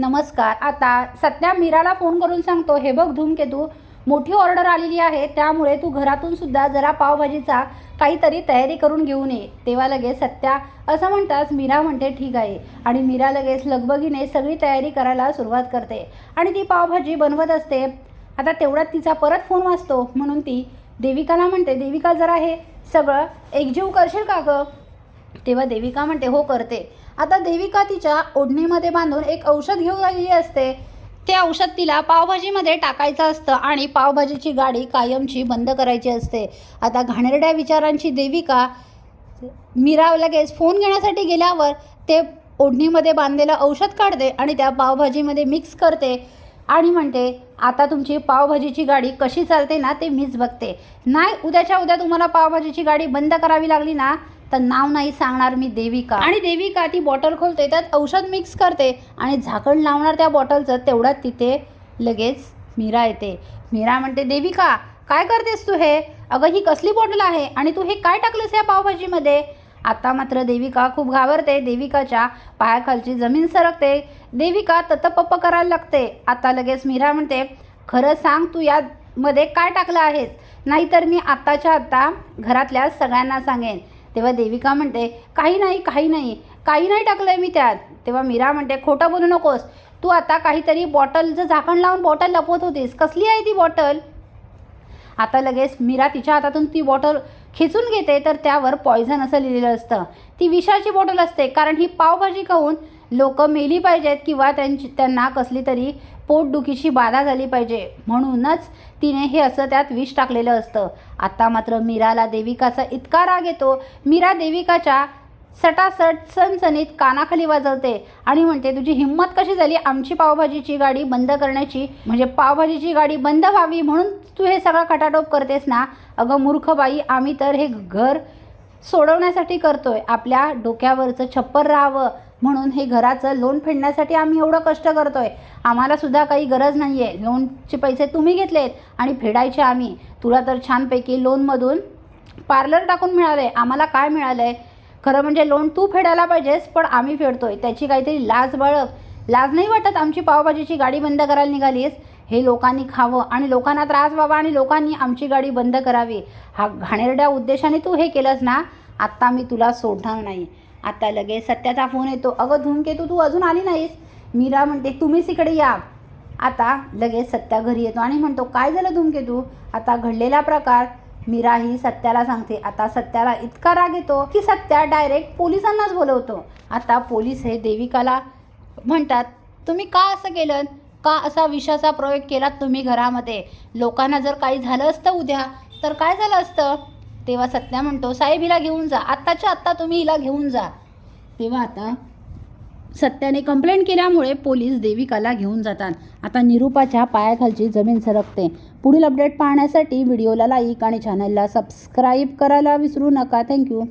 नमस्कार. आता सध्या मीराला फोन करून सांगतो हे बघ धूमकेतू मोठी ऑर्डर आलेली आहे त्यामुळे तू घरातून सुद्धा जरा पावभाजीचा काहीतरी तयारी करून घेऊन ये. तेव्हा लगेच सत्या असं म्हणताच मीरा म्हणते ठीक आहे. आणि मीरा लगेच लगबगीने सगळी तयारी करायला सुरुवात करते आणि ती पावभाजी बनवत असते. आता तेवढ्यात तिचा परत फोन वाचतो म्हणून ती देविकाला म्हणते देविका जरा हे सगळं एकजीव करशील का गं? तेव्हा देविका म्हणते हो करते. आता देविका तिच्या ओढणीमध्ये बांधून एक औषध घेऊन आलेली असते. ते औषध तिला पावभाजीमध्ये टाकायचं असतं आणि पावभाजीची गाडी कायमची बंद करायची असते. आता घाणेरड्या विचारांची देविका मीरा लगेच फोन घेण्यासाठी गेल्यावर ते ओढणीमध्ये बांधलेलं औषध काढते आणि त्या पावभाजीमध्ये मिक्स करते आणि म्हणते आता तुमची पावभाजीची गाडी कशी चालते ना ते मीच बघते. नाही उद्याच्या उद्या तुम्हाला पावभाजीची गाडी बंद करावी लागली ना तर नाव नाही सांगणार मी देविका. आणि देविका ती बॉटल खोलते त्यात औषध मिक्स करते आणि झाकण लावणार त्या बॉटलचं तेवढ्यात तिथे लगेच मीरा येते. मीरा म्हणते देविका काय करतेस तू हे? अगं ही कसली बॉटल आहे? आणि तू हे काय टाकलंस या पावभाजीमध्ये? आता मात्र देविका खूप घाबरते. देविकाच्या पायाखालची जमीन सरकते. देविका ततपप्प करायला लागते. आता लगेच मीरा म्हणते खरं सांग तू यामध्ये काय टाकलं आहेस? नाहीतर मी आत्ताच्या आत्ता घरातल्या सगळ्यांना सांगेन. तेव्हा देविका म्हणते काही नाही काही नाही काही नाही टाकलं आहे मी त्यात. तेव्हा मीरा म्हणते खोटं बोलू नकोस. तू आता काहीतरी बॉटलचं झाकण लावून बॉटल लपवत होतीस. कसली आहे ती बॉटल आता लगेच मीरा तिच्या हातातून ती बॉटल खेचून घेते तर त्यावर पॉयझन असं लिहिलेलं असतं. ती विषाची बॉटल असते कारण ही पावभाजी खाऊन लोक मेली पाहिजेत किंवा त्यांची त्यांना कसली तरी पोटदुखीची बाधा झाली पाहिजे. म्हणूनच तिने हे असं त्यात विष टाकलेलं असतं. आत्ता मात्र मीराला देविकाचा इतका राग येतो मीरा देविकाच्या सटासट सणसणीत कानाखाली वाजवते आणि म्हणते तुझी हिंमत कशी झाली? आमची पावभाजीची गाडी बंद करण्याची म्हणजे पावभाजीची गाडी बंद व्हावी म्हणून तू हे सगळं खटाटोप करतेस ना अगं मूर्ख बाई आम्ही तर हे घर सोडवण्यासाठी करतोय. आपल्या डोक्यावरचं छप्पर राहावं म्हणून हे घराचं लोन फेडण्यासाठी आम्ही एवढं कष्ट करतोय. आहे आम्हालासुद्धा काही गरज नाही आहे लोनचे पैसे तुम्ही घेतलेत आणि फेडायचे आम्ही. तुला तर छानपैकी लोनमधून पार्लर टाकून मिळालं आहे आम्हाला काय मिळालं आहे खरं म्हणजे लोन तू फेडायला पाहिजेस पण आम्ही फेडतोय. त्याची काहीतरी लाज बाळग. लाज नाही वाटत आमची पावभाजीची गाडी बंद करायला निघालीस? हे लोकांनी खावं आणि लोकांना त्रास व्हावा आणि लोकांनी आमची गाडी बंद करावी. हा घाणेरड्या उद्देशाने तू हे केलंस ना आत्ता मी तुला सोडणार नाही. आता लगेच सत्याचा फोन येतो. अगं धूमकेतू तू अजून आली नाहीस? मीरा म्हणते तुम्हीच इकडे या. आता लगेच सत्या घरी येतो आणि म्हणतो काय झालं धूमकेतू? आता घडलेला प्रकार. मीरा ही सत्याला सांगते आता सत्याला इतका राग येतो की सत्या डायरेक्ट पोलिसांनाच बोलवतो. आता पोलीस हे देविकाला म्हणतात तुम्ही का असं केलं? का असा विषाचा प्रयोग केलात तुम्ही घरामध्ये. लोकांना जर काही झालं असतं उद्या तर काय झालं असतं? तेव्हा सत्या म्हणतो साहेब हिला घेऊन जा. आत्ताच्या आत्ता तुम्ही हिला घेऊन जा. तेव्हा आता सत्याने कंप्लेंट केल्यामुळे पोलीस देविकाला घेऊन जातात. आता निरूपाच्या पायाखालची जमीन सरकते. पुढील अपडेट पाहण्यासाठी व्हिडिओला लाईक आणि चॅनलला सबस्क्राईब करायला विसरू नका. थँक्यू